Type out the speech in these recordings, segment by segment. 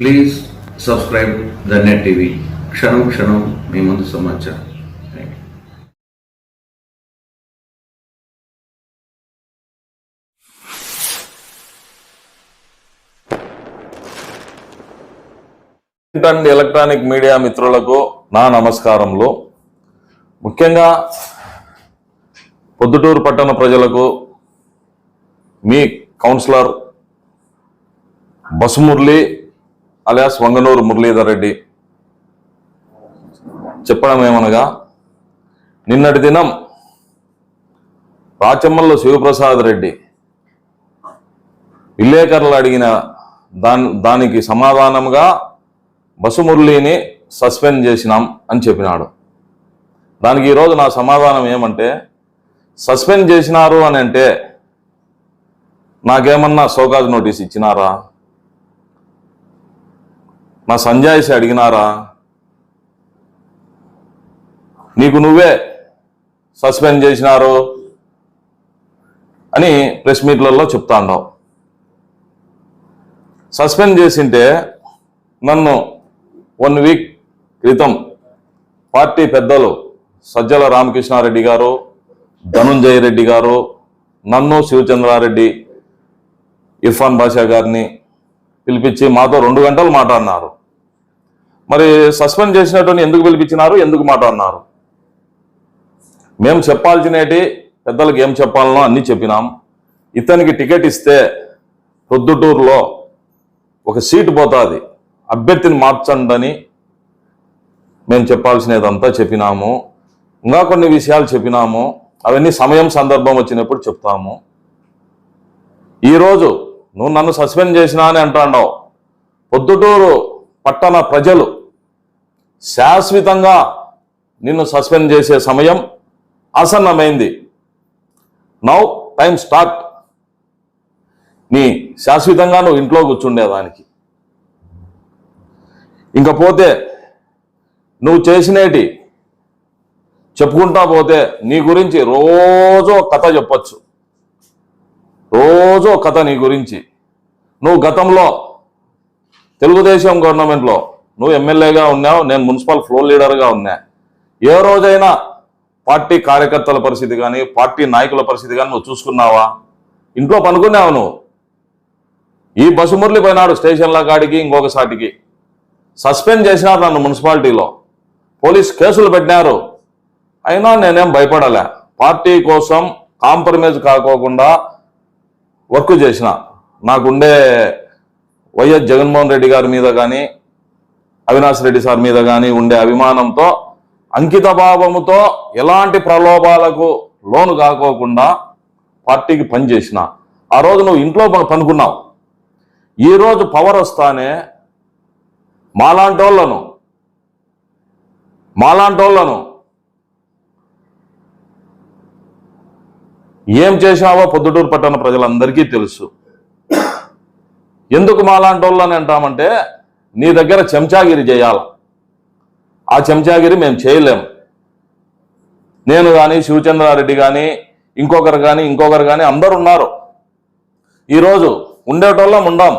Please subscribe the net TV క్షణం క్షణం మీ ముందు సమాచారం. అండ్ ఎలక్ట్రానిక్ మీడియా మిత్రులకు నా నమస్కారంలో ముఖ్యంగా పొద్దుటూరు పట్టణ ప్రజలకు మీ కౌన్సిలర్ బసుమురళి అలియాస్ వంగనూరు మురళీధర్ రెడ్డి. చెప్పడం ఏమనగా నిన్నటి దినం రాచమ్మల్లో శివప్రసాద్ రెడ్డి విలేకరులు అడిగిన దాని దానికి సమాధానంగా బసుమురళిని సస్పెండ్ చేసినాం అని చెప్పినాడు. దానికి ఈరోజు నా సమాధానం ఏమంటే సస్పెండ్ చేసినారు అని అంటే నాకేమన్నా సోకాజ్ నోటీస్ ఇచ్చినారా? నా సంజాయిసి అడిగినారా? నీకు నువ్వే సస్పెండ్ చేసినారు అని ప్రెస్ మీట్లలో చెప్తా ఉన్నావు సస్పెండ్ చేసింటే నన్ను వన్ వీక్ క్రితం పార్టీ పెద్దలు సజ్జల రామకృష్ణారెడ్డి గారు ధనుంజయ రెడ్డి గారు నన్ను శివచంద్రారెడ్డి ఇర్ఫాన్ బాషా గారిని పిలిపించి మాతో రెండు గంటలు మాట్లాడినారు. మరి సస్పెండ్ చేసినటువంటి ఎందుకు పిలిపించినారు? ఎందుకు మాట్లాడినారు? మేము చెప్పాల్సినటి పెద్దలకు ఏం చెప్పాలనో అన్నీ చెప్పినాం. ఇతనికి టికెట్ ఇస్తే ప్రొద్దుటూరులో ఒక సీటు పోతుంది. అభ్యర్థిని మార్చండి మేము చెప్పాల్సినదంతా చెప్పినాము. ఇంకా కొన్ని విషయాలు చెప్పినాము. అవన్నీ సమయం సందర్భం వచ్చినప్పుడు చెప్తాము. ఈరోజు నువ్వు నన్ను సస్పెండ్ చేసినా అని అంటాండవు. పొద్దుటూరు పట్టణ ప్రజలు శాశ్వతంగా నిన్ను సస్పెండ్ చేసే సమయం ఆసన్నమైంది. Now time start. నీ శాశ్వతంగా నువ్వు ఇంట్లో కూర్చుండేదానికి. ఇంకపోతే నువ్వు చేసినేటి చెప్పుకుంటా పోతే నీ గురించి రోజు కథ చెప్పచ్చు. రోజు ఒక కథ నీ గురించి. నువ్వు గతంలో తెలుగుదేశం గవర్నమెంట్లో నువ్వు ఎమ్మెల్యేగా ఉన్నావు నేను మున్సిపల్ ఫ్లోర్ లీడర్గా ఉన్నా. ఏ రోజైనా పార్టీ కార్యకర్తల పరిస్థితి కానీ పార్టీ నాయకుల పరిస్థితి కానీ నువ్వు చూసుకున్నావా? ఇంట్లో పనుకున్నావు నువ్వు. ఈ బస్సు మురళి పోయినాడు స్టేషన్ల కాడికి ఇంకొక సాటికి. సస్పెండ్ చేసినారు నన్ను మున్సిపాలిటీలో. పోలీస్ కేసులు పెట్టినారు. అయినా నేనేం భయపడలే. పార్టీ కోసం కాంప్రమైజ్ కాకోకుండా వర్క్ చేసిన. నాకుండే వైఎస్ జగన్మోహన్ రెడ్డి గారి మీద కానీ అవినాష్ రెడ్డి సార్ మీద కానీ ఉండే అభిమానంతో అంకిత భావముతో ఎలాంటి ప్రలోభాలకు లోను కాకోకుండా పార్టీకి పనిచేసిన ఆ రోజు నువ్వు ఇంట్లో ప- పనుకున్నావు. ఈరోజు పవర్ వస్తానే మాలాంటోళ్ళను మాలాంటోళ్ళను ఏం చేశావో పొద్దుటూరు పట్టణ ప్రజలందరికీ తెలుసు. ఎందుకు మాలాంటోళ్ళని అంటామంటే నీ దగ్గర చెంచాగిరి చేయాల. ఆ చెంచాగిరి మేము చేయలేం. నేను కానీ శివచంద్రారెడ్డి కానీ ఇంకొకరు కానీ ఇంకొకరు కానీ అందరు ఉన్నారు ఈరోజు ఉండేటోళ్ళం ఉండాం.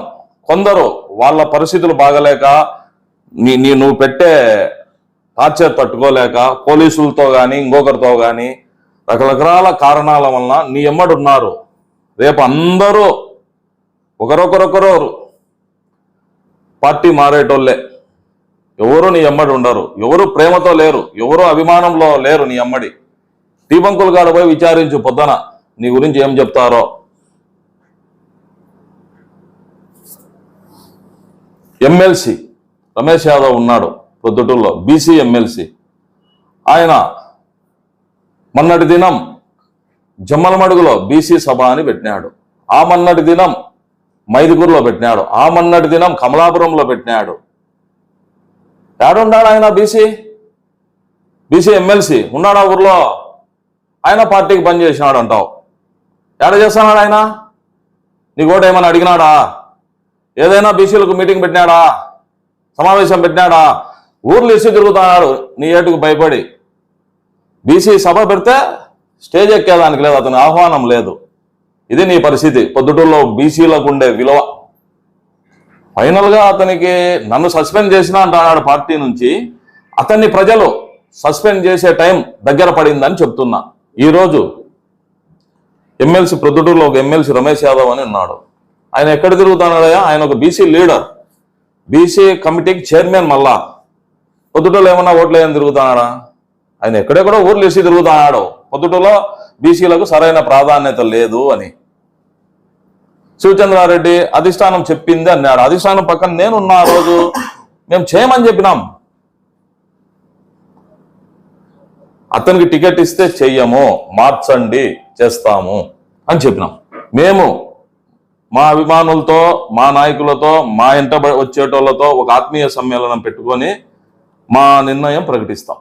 కొందరు వాళ్ళ పరిస్థితులు బాగలేక నీ నీ నువ్వు పెట్టే టార్చర్ తట్టుకోలేక పోలీసులతో కానీ ఇంకొకరితో కానీ రకరకాల కారణాల వలన నీ ఎమ్మడున్నారు రేపు అందరూ ఒకరొకరొకరు పార్టీ మారేటోళ్ళే. ఎవరు నీ అమ్మడి ఉండరు. ఎవరు ప్రేమతో లేరు. ఎవరు అభిమానంలో లేరు నీ అమ్మడి టీ బంకులు కాడ పోయి విచారించు పొద్దున నీ గురించి ఏం చెప్తారో. ఎమ్మెల్సీ రమేష్ యాదవ్ ఉన్నాడు ప్రొద్దుటూరులో బీసీ ఎమ్మెల్సీ. ఆయన మొన్నటి దినం జమ్మలమడుగులో బీసీ సభ అని పెట్టినాడు. ఆ మొన్నటి దినం మైదుగురులో పెట్టినాడు. ఆ మొన్నటి దినం కమలాపురంలో పెట్టినాడు. ఏడున్నాడు ఆయన బీసీ? BC MLC? ఉన్నాడు ఆ ఊర్లో? ఆయన పార్టీకి పనిచేసినాడు అంటావు ఏడ చేస్తున్నాడు ఆయన? నీ ఓటు ఏమైనా అడిగినాడా? ఏదైనా బీసీలకు మీటింగ్ పెట్టినాడా? సమావేశం పెట్టినాడా? ఊర్లు ఇసి తిరుగుతున్నాడు. నీ ఏటుకు భయపడి. బీసీ సభ పెడితే స్టేజ్ ఎక్కేదానికి లేదు అతని ఆహ్వానం లేదు. ఇది నీ పరిస్థితి. పొద్దుటూరులో బీసీలకు ఉండే విలువ. ఫైనల్గా అతనికి నన్ను సస్పెండ్ చేసిన అంటున్నాడు పార్టీ నుంచి. అతన్ని ప్రజలు సస్పెండ్ చేసే టైం దగ్గర పడిందని చెప్తున్నా. ఈరోజు ఎమ్మెల్సీ ప్రొద్దుటూరులో ఒక ఎమ్మెల్సీ రమేష్ యాదవ్ అని ఉన్నాడు. ఆయన ఎక్కడ తిరుగుతున్నాడయా ఆయన ఒక బీసీ లీడర్. బీసీ కమిటీకి చైర్మన్ మళ్ళా. పొద్దుటూరులో ఏమన్నా ఓట్లు ఏమైనా తిరుగుతున్నాడా? ఆయన ఎక్కడెక్కడో ఊర్లు వేసి తిరుగుతున్నాడు పొద్దుటలో బీసీలకు సరైన ప్రాధాన్యత లేదు అని. శివచంద్రారెడ్డి అధిష్టానం చెప్పింది అన్నాడు. అధిష్టానం పక్కన నేనున్నా ఆ రోజు మేము చేయమని చెప్పినాం. అతనికి టికెట్ ఇస్తే చెయ్యము మార్చండి చేస్తాము అని చెప్పినాం. మేము మా అభిమానులతో మా నాయకులతో మా ఇంట వచ్చేటోళ్ళతో ఒక ఆత్మీయ సమ్మేళనం పెట్టుకొని మా నిర్ణయం ప్రకటిస్తాం.